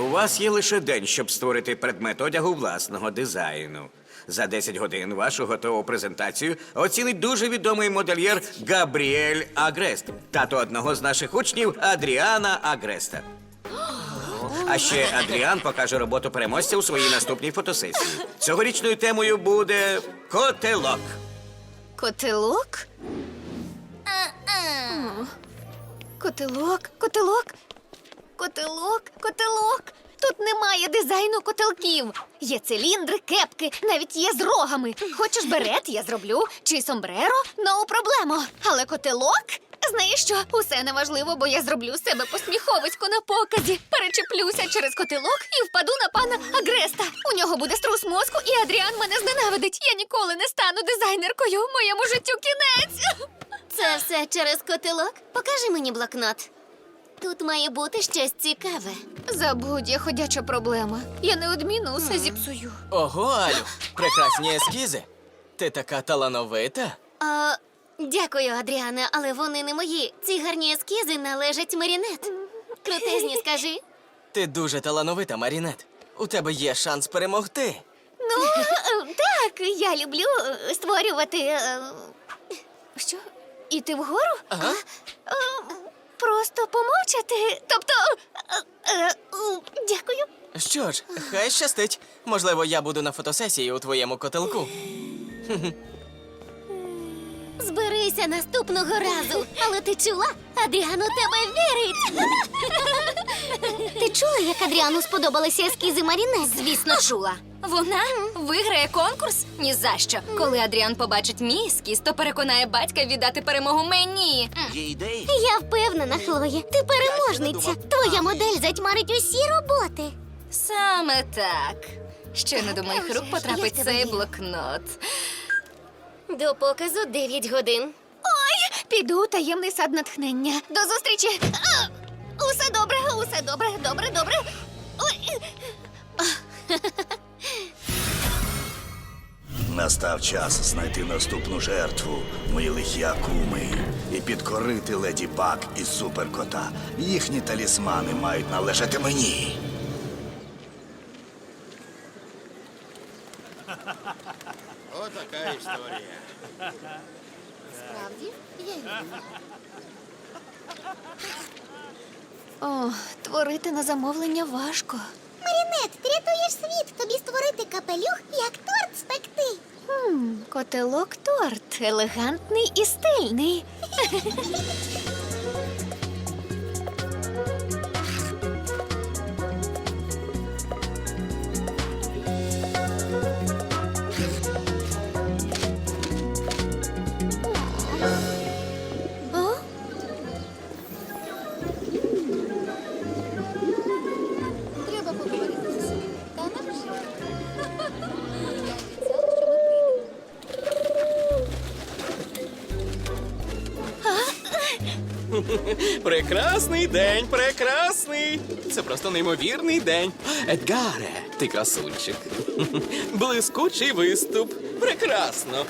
У вас є лише день, щоб створити предмет одягу власного дизайну. За 10 годин вашу готову презентацію оцінить дуже відомий модельєр Габріель Агрест, тато одного з наших учнів Адріана Агреста. А ще Адріан покаже роботу переможця у своїй наступній фотосесії. Цьогорічною темою буде котелок. Котелок? Котелок, котелок, котелок, котелок. Тут немає дизайну котелків. Є циліндри, кепки, навіть є з рогами. Хочеш берет, я зроблю. Чи сомбреро? No проблемо. Але котелок? Знаєш що? Усе неважливо, бо я зроблю себе посміховисько на показі. Перечеплюся через котелок і впаду на пана Агреста. У нього буде струс мозку, і Адріан мене зненавидить. Я ніколи не стану дизайнеркою. Моєму життю кінець. Це все через котелок? Покажи мені блокнот. Тут має бути щось цікаве. Забудь, я ходяча проблема. Я неодмінно усе зіпсую. Ого, Алю, прекрасні ескізи. Ти така талановита. А, дякую, Адріане, але вони не мої. Ці гарні ескізи належать Марінет. Крутезні, скажи. Ти дуже талановита, Марінет. У тебе є шанс перемогти. Ну, так, я люблю е, створювати. е, Що? Іти вгору? Ага. Е, Просто помовчати. Тобто. е, е, Дякую. Що ж, хай щастить. Можливо, я буду на фотосесії у твоєму котелку. Зберися наступного разу. Але ти чула? Адріан у тебе вірить. Ти чула, як Адріану сподобалися ескізи Марінет? Звісно, чула. Вона виграє конкурс? Ні за що. Коли Адріан побачить мій ескіз, то переконає батька віддати перемогу мені. Є ідеї? Я впевнена, Хлоє. Ти переможниця. Твоя модель затьмарить усі роботи. Саме так. Щойно до моїх рук потрапить цей блокнот. До показу 9 годин. Ой, піду у таємний сад натхнення. До зустрічі. А! Усе добре, усе добре, добре, добре. Ой. Настав час знайти наступну жертву, мої лихі акуми, і підкорити леді Баг і суперкота. Їхні талісмани мають належати мені. Отака історія. Справді? Я О, творити на замовлення важко. Марінет, ти рятуєш світ. Тобі створити капелюх, як торт спекти. Хм, котелок торт. Елегантний і стильний. Прекрасний день, прекрасний. Це просто неймовірний день. Едгаре, ти красунчик. Блискучий виступ. Прекрасно.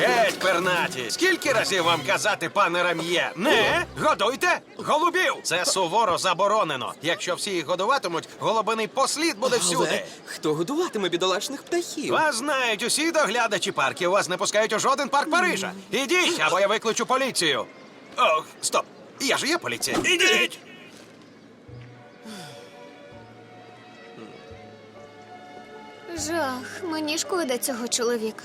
Геть, пернаті! Скільки разів вам казати, пане Рам'є? Не годуйте голубів! Це суворо заборонено. Якщо всі їх годуватимуть, голубиний послід буде всюди. Але хто годуватиме бідолашних птахів? Вас знають усі доглядачі парків. Вас не пускають у жоден парк Парижа. Ідіть, або я викличу поліцію. Ох, стоп! Я ж є поліція. Ідіть! Жах, мені шкода цього чоловіка.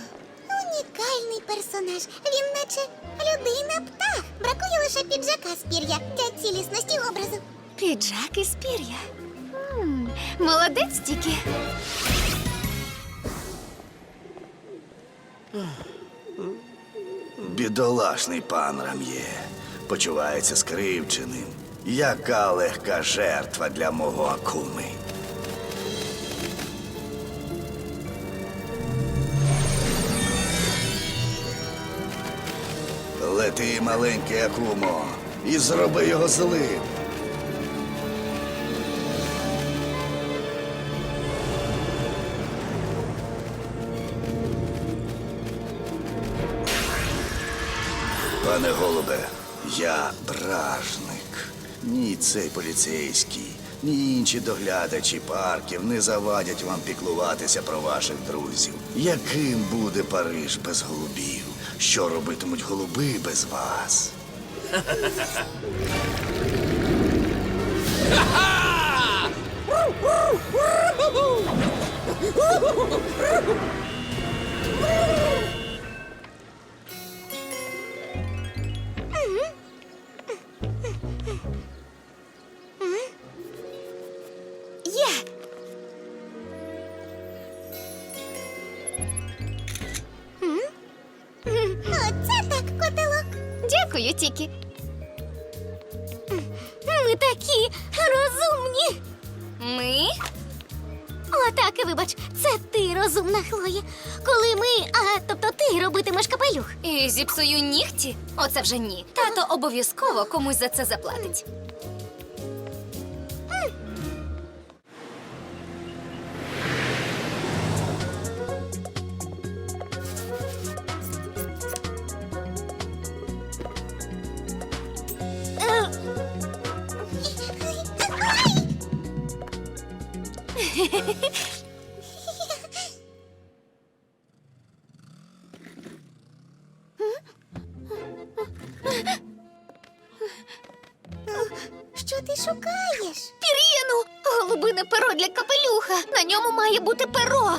Унікальний персонаж. Він наче людина птах. Бракує лише піджака з пір'я для цілісності образу. Піджак із пір'я. М, Молодець тільки. Бідолашний пан Рам'є почувається скривченим. Яка легка жертва для мого акуми. Лети, маленький акумо, і зроби його злим. Пане голубе, я бражник. Ні, цей поліцейський. ні інші доглядачі парків не завадять вам піклуватися про ваших друзів. Яким буде Париж без голубів? Що робитимуть голуби без вас? Робитимеш капелюх. І зіпсую нігті? Оце вже ні. Тато обов'язково комусь за це заплатить. Перо для капелюха. На ньому має бути перо.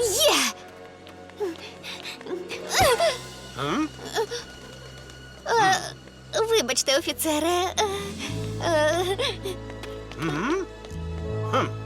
Є! Е, Вибачте, офіцере. Е, е, О!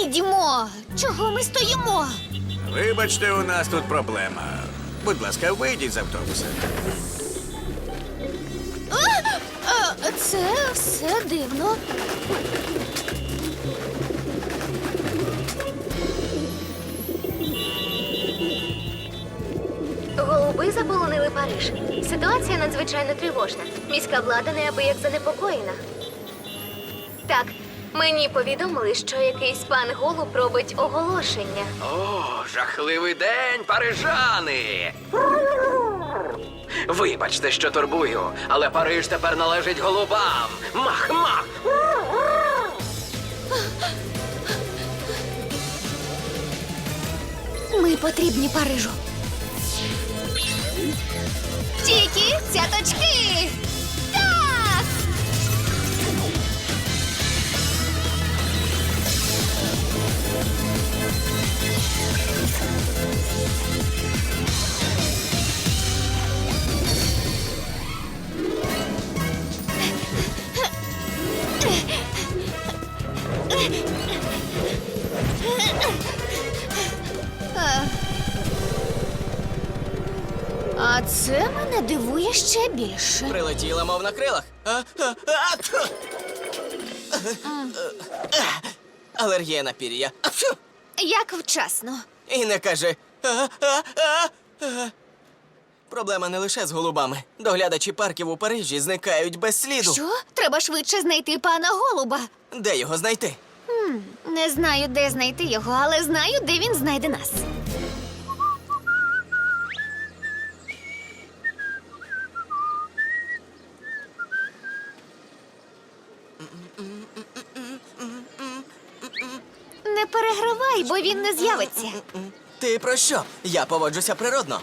Їдьмо! Чого ми стоїмо? Вибачте, у нас тут проблема. Будь ласка, вийдіть з автобуса. А, це все дивно. Голуби заполонили Париж. Ситуація надзвичайно тривожна. Міська влада неабияк занепокоєна. Мені повідомили, що якийсь пан голуб робить оголошення. О, жахливий день, парижани! Вибачте, що турбую, але Париж тепер належить голубам. Мах-мах! Ми потрібні Парижу. Тільки цяточки! А це мене дивує ще більше. Прилетіла, мов на крилах. А, а, а, тьфу. Алергія на пір'я. Як вчасно. І не каже. А, а, а, а. Проблема не лише з голубами. Доглядачі парків у Парижі зникають без сліду. Що? Треба швидше знайти пана голуба. Де його знайти? Не знаю, де знайти його, але знаю, де він знайде нас. Перегравай, бо він не з'явиться. Ти про що? Я поводжуся природно.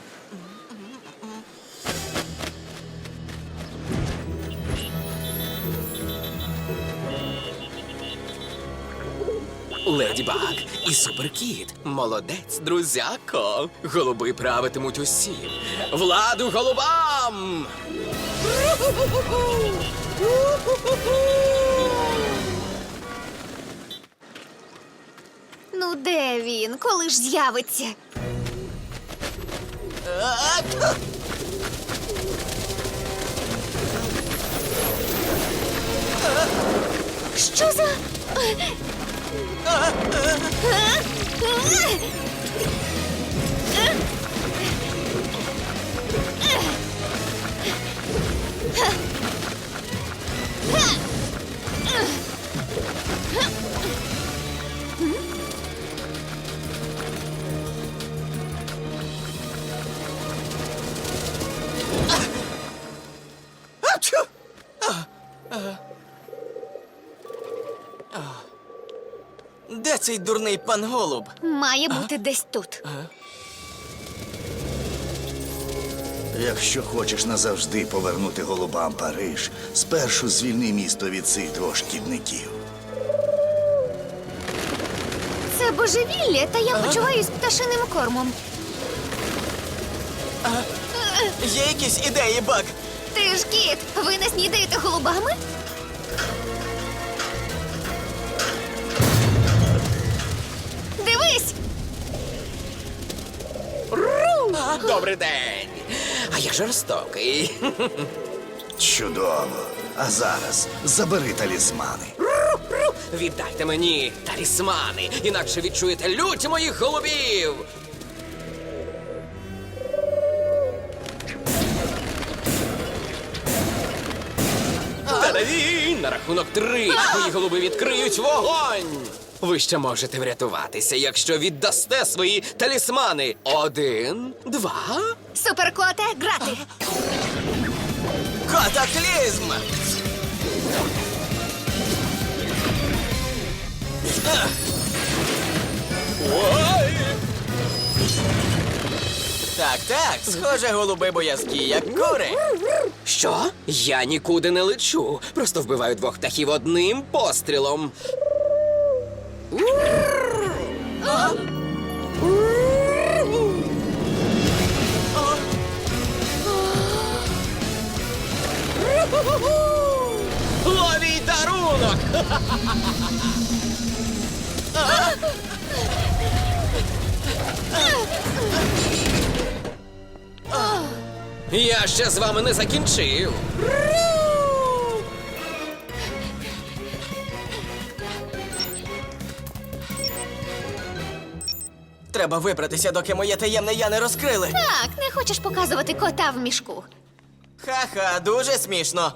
Леді Баг і Суперкіт. Молодець, друзяко. Голуби правитимуть усім. Владу голубам! Ну, де він? Коли ж з'явиться? Що за. Де цей дурний пан голуб? Має бути десь тут. Якщо хочеш назавжди повернути голубам Париж, спершу звільни місто від цих двох шкідників. Це божевілля, та я почуваюсь пташиним кормом. Є якісь ідеї, Бак? Ти ж кіт, ви не снідаєте голубами? Добрий день. А я жорстокий. Чудово. А зараз забери талісмани. Віддайте мені талісмани, інакше відчуєте лють моїх голубів. На рахунок три мої голуби відкриють вогонь. Ви ще можете врятуватися, якщо віддасте свої талісмани. Один, два. Суперкоте, грати! Катаклізм! Так, так, схоже, голуби боязкі, як кури. Що? Я нікуди не лечу. Просто вбиваю двох птахів одним пострілом. Ловій дарунок! Я ще з вами не закінчив. Треба вибратися, доки моє таємне я не розкрили. Так, не хочеш показувати кота в мішку. Ха-ха, дуже смішно.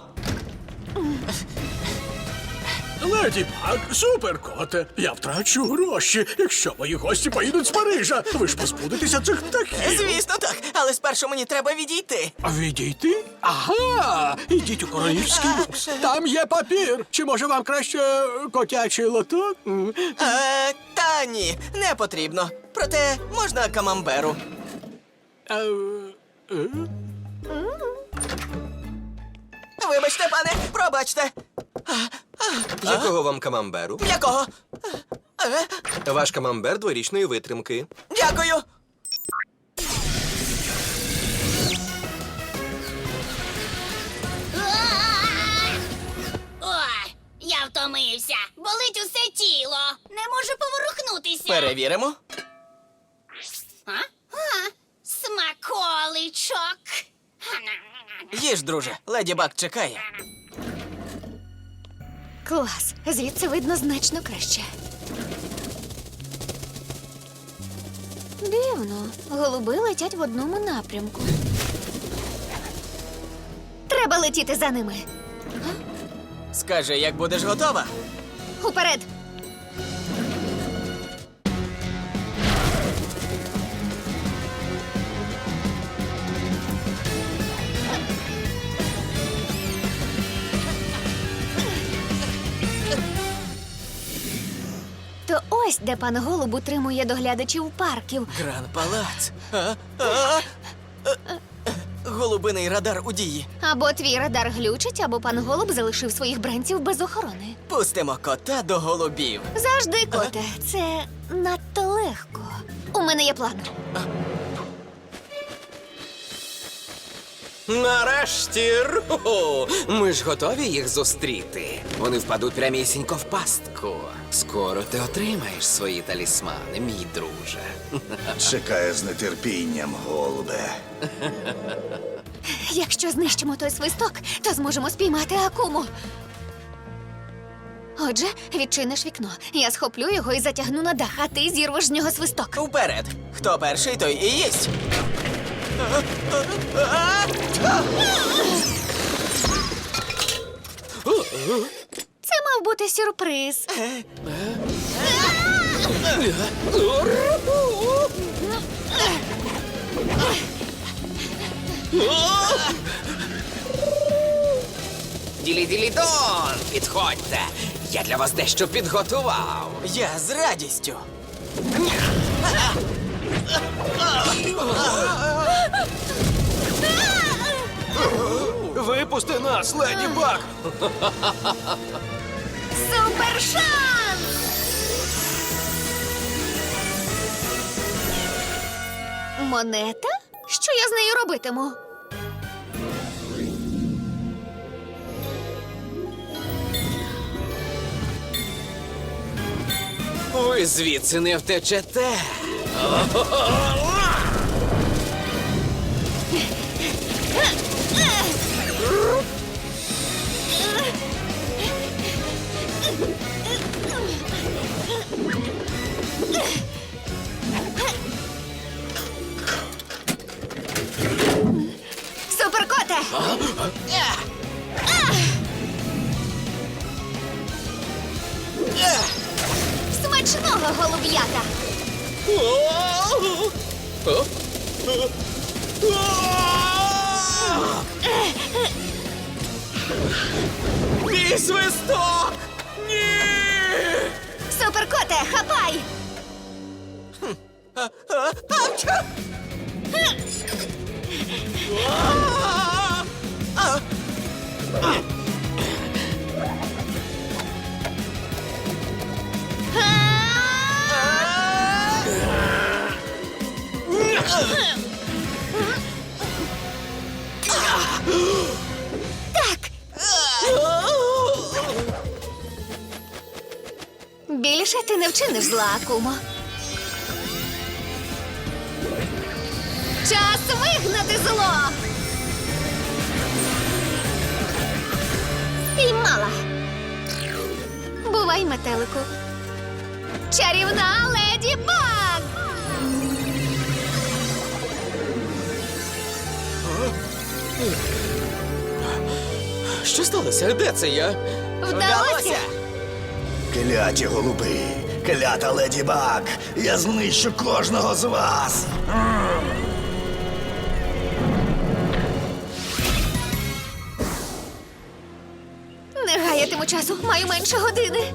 Леді Баг, суперкоте, я втрачу гроші, якщо мої гості поїдуть з Парижа. Ви ж позбудетеся цих птахів. Звісно, так, але спершу мені треба відійти. А Відійти? Ага, ідіть у королівський люкс. Там є папір. Чи може вам краще е, котячий лоток? М? Е, та ні, не потрібно. Проте можна камамберу. Вибачте, пане, пробачте. Якого вам камамберу? Якого? Е, Ваш камамбер дворічної витримки. дякую. Ой, я втомився. Болить усе тіло. Не можу поворухнутися. Перевіримо. А? А? Смаколичок. Їж, друже, леді Баг чекає. Клас, звідси видно значно краще. Дивно, голуби летять в одному напрямку. Треба летіти за ними. Скажи, як будеш готова? Уперед! Де пан голуб утримує доглядачів парків. Гран палац. А? А? Голубиний радар у дії. Або твій радар глючить, або пан голуб залишив своїх бранців без охорони. Пустимо кота до голубів. Завжди, коте, це надто легко. У мене є план. Нарешті, ру! Ми ж готові їх зустріти. Вони впадуть прямісінько в пастку. Скоро ти отримаєш свої талісмани, мій друже. Чекаю з нетерпінням, голубе. Якщо знищимо той свисток, то зможемо спіймати акуму. Отже, відчиниш вікно. Я схоплю його і затягну на дах, а ти зірвеш з нього свисток. Вперед! Хто перший, той і їсть. Це мав бути сюрприз. Ділі-ділі-дон! Підходьте! Я для вас дещо підготував. Я з радістю. Випусти нас, леді Баг! Супершанс! Монета? Що я з нею робитиму? Ви звідси не втечете. Суперкоте! Смачного голуб'ята! Мій свисток! Ні! Суперкоте, хапай! Більше ти не зла, Акумо. Час вигнати зло. Спіймала. Бувай, метелику. Чарівна леді Баг! Що сталося? Де це я? Вдалося! Кляті голуби, клята леді Баг, я знищу кожного з вас. Не гаятиму часу, маю менше години.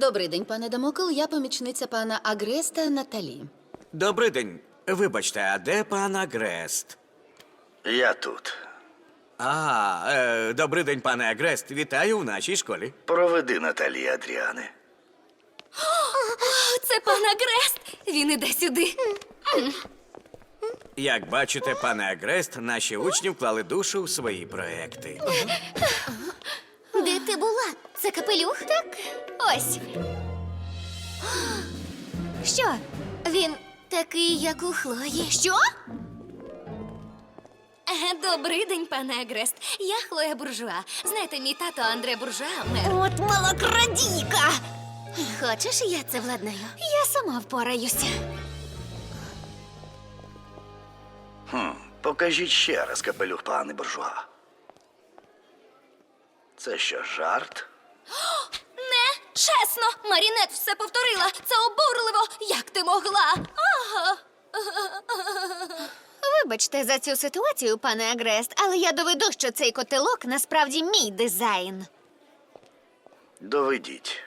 Добрий день, пане Дамокл. Я помічниця пана Агреста Наталі. Добрий день. Вибачте, а де пан Агрест? Я тут. А, е, добрий день, пане Агрест. Вітаю в нашій школі. Проведи Наталі Адріани. Це пан Агрест. Він іде сюди. Як бачите, пане Агрест, наші учні вклали душу в свої проекти. Де ти була? Це капелюх? Так. Ось. Що? Він такий, як у Хлої. Що? Добрий день, пане Агрест. Я Хлоя Буржуа. Знаєте, мій тато Андре Буржуа мер. От малокрадійка. Хочеш, я це владнаю? Я сама впораюся. Хм, покажіть ще раз капелюх пане буржуа. Це що, жарт? Не, чесно, Марінет все повторила. Це обурливо. Як ти могла? Ага. Вибачте за цю ситуацію, пане Агрест, але я доведу, що цей котелок насправді мій дизайн. Доведіть.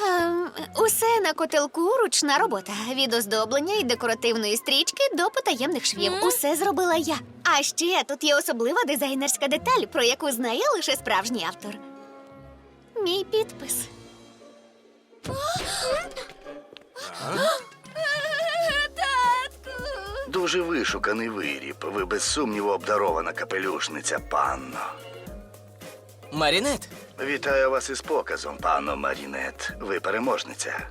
Ем, усе на котелку ручна робота. Від оздоблення і декоративної стрічки до потаємних швів. Усе зробила я. А ще тут є особлива дизайнерська деталь, про яку знає лише справжній автор. Мій підпис. Татку. Дуже вишуканий виріб. Ви без сумніву обдарована капелюшниця, панно. Марінет, Вітаю вас із показом, пано Марінет. Ви переможниця.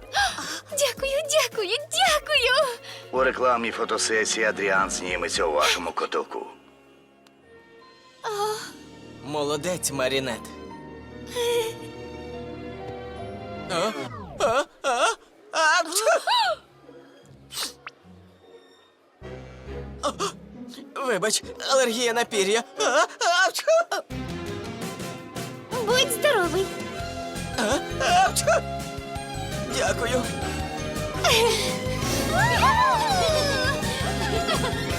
Дякую, дякую, дякую. У рекламній фотосесії Адріан зніметься у вашому котелку. молодець, Марінет. А? А? А? А? А! Вибач, алергія на пір'я. А? А? Здоровий. А? А? Пчу! Дякую.